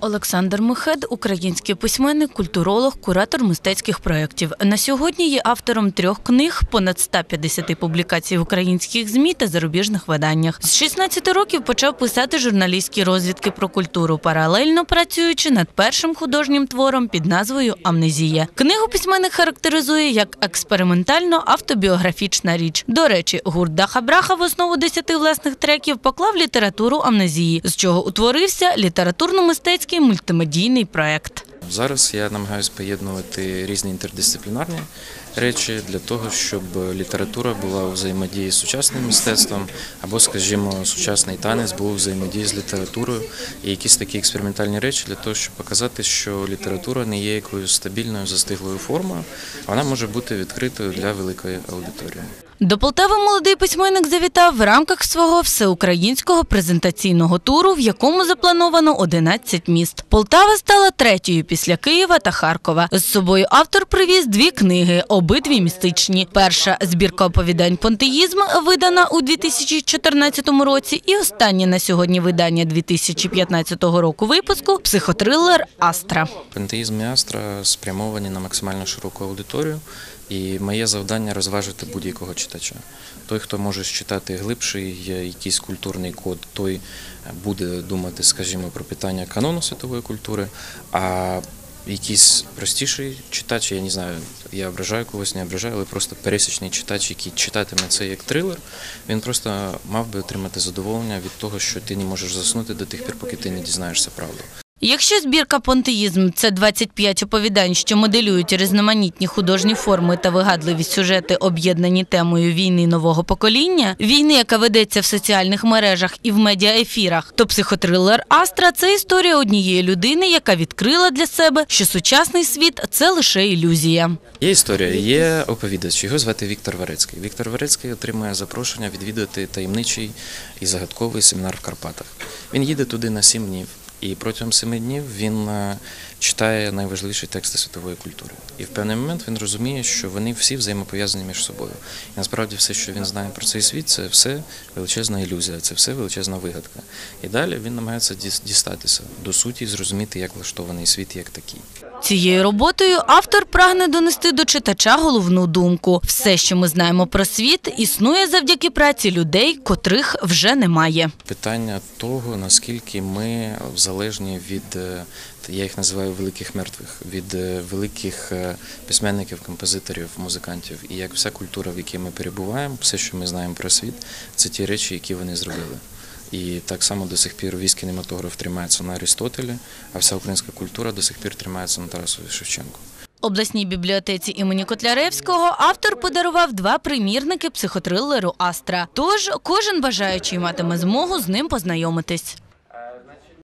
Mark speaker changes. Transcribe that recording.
Speaker 1: Олександр Мехед – український письменник, культуролог, куратор мистецьких проєктів. На сьогодні є автором трьох книг, понад 150 публікацій в українських ЗМІ та зарубіжних виданнях. З 16 років почав писати журналістські розвідки про культуру, паралельно працюючи над першим художнім твором під назвою Амнезія. Книгу письменник характеризує як експериментально автобіографічна річ. До речі, гурт Даха Браха в основу 10 власних треків поклав літературу амнезії, з чого утворився літературно-мистецький мультимедійний проект.
Speaker 2: Зараз я намагаюся поєднувати різні інтердисциплінарні речі для того, щоб література була у взаємодії з сучасним мистецтвом, або, скажімо, сучасний танець був у взаємодії з літературою і якісь такі експериментальні речі для того, щоб показати, що література не є якоюсь стабільною застиглою формою, вона може бути відкритою для великої аудиторії.
Speaker 1: До Полтави молодий письменник завітав в рамках свого всеукраїнського презентаційного туру, в якому заплановано 11 міст. Полтава стала третьою після Києва та Харкова. З собою автор привіз дві книги, обидві містичні. Перша збірка оповідань Понтеїзм видана у 2014 році, і останнє на сьогодні видання 2015 року випуску психотрилер Астра.
Speaker 2: Пантеїзм і Астра спрямовані на максимально широку аудиторію, і моє завдання розважити будь-якого читача. Той, хто може читати глибший якийсь культурний код, той буде думати, скажімо, про питання канону світової культури. а Якийсь простіший читач, я не знаю, я ображаю когось, не ображаю, але просто пересічний читач, який читатиме це як трилер, він просто мав би отримати задоволення від того, що ти не можеш заснути до тих пір, поки ти не дізнаєшся правду.
Speaker 1: Якщо збірка Понтеїзм це 25 оповідань, що моделюють різноманітні художні форми та вигадливі сюжети, об'єднані темою війни нового покоління, війни, яка ведеться в соціальних мережах і в медіаефірах, то психотрилер Астра це історія однієї людини, яка відкрила для себе, що сучасний світ це лише ілюзія.
Speaker 2: Є історія, є оповідач. Його звати Віктор Варецький. Віктор Варецький отримує запрошення відвідати таємничий і загадковий семінар в Карпатах. Він їде туди на сім днів. І протягом семи днів він е, читає найважливіші тексти світової культури. І в певний момент він розуміє, що вони всі взаємопов'язані між собою. І насправді все, що він знає про цей світ, це все величезна ілюзія, це все величезна вигадка. І далі він намагається дістатися до суті, зрозуміти, як влаштований світ як такий.
Speaker 1: Цією роботою автор прагне донести до читача головну думку: все, що ми знаємо про світ, існує завдяки праці людей, котрих вже немає.
Speaker 2: Питання того, наскільки ми залежні від е, я їх називаю великих мертвих, від е, великих е, письменників, композиторів, музикантів. І як вся культура, в якій ми перебуваємо, все, що ми знаємо про світ, це ті речі, які вони зробили. І так само до сих пір військ кінематограф тримається на Аристотелі, а вся українська культура до сих пір тримається на Тарасові Шевченку.
Speaker 1: Обласній бібліотеці імені Котляревського автор подарував два примірники психотрилеру Астра. Тож кожен бажаючий матиме змогу з ним познайомитись.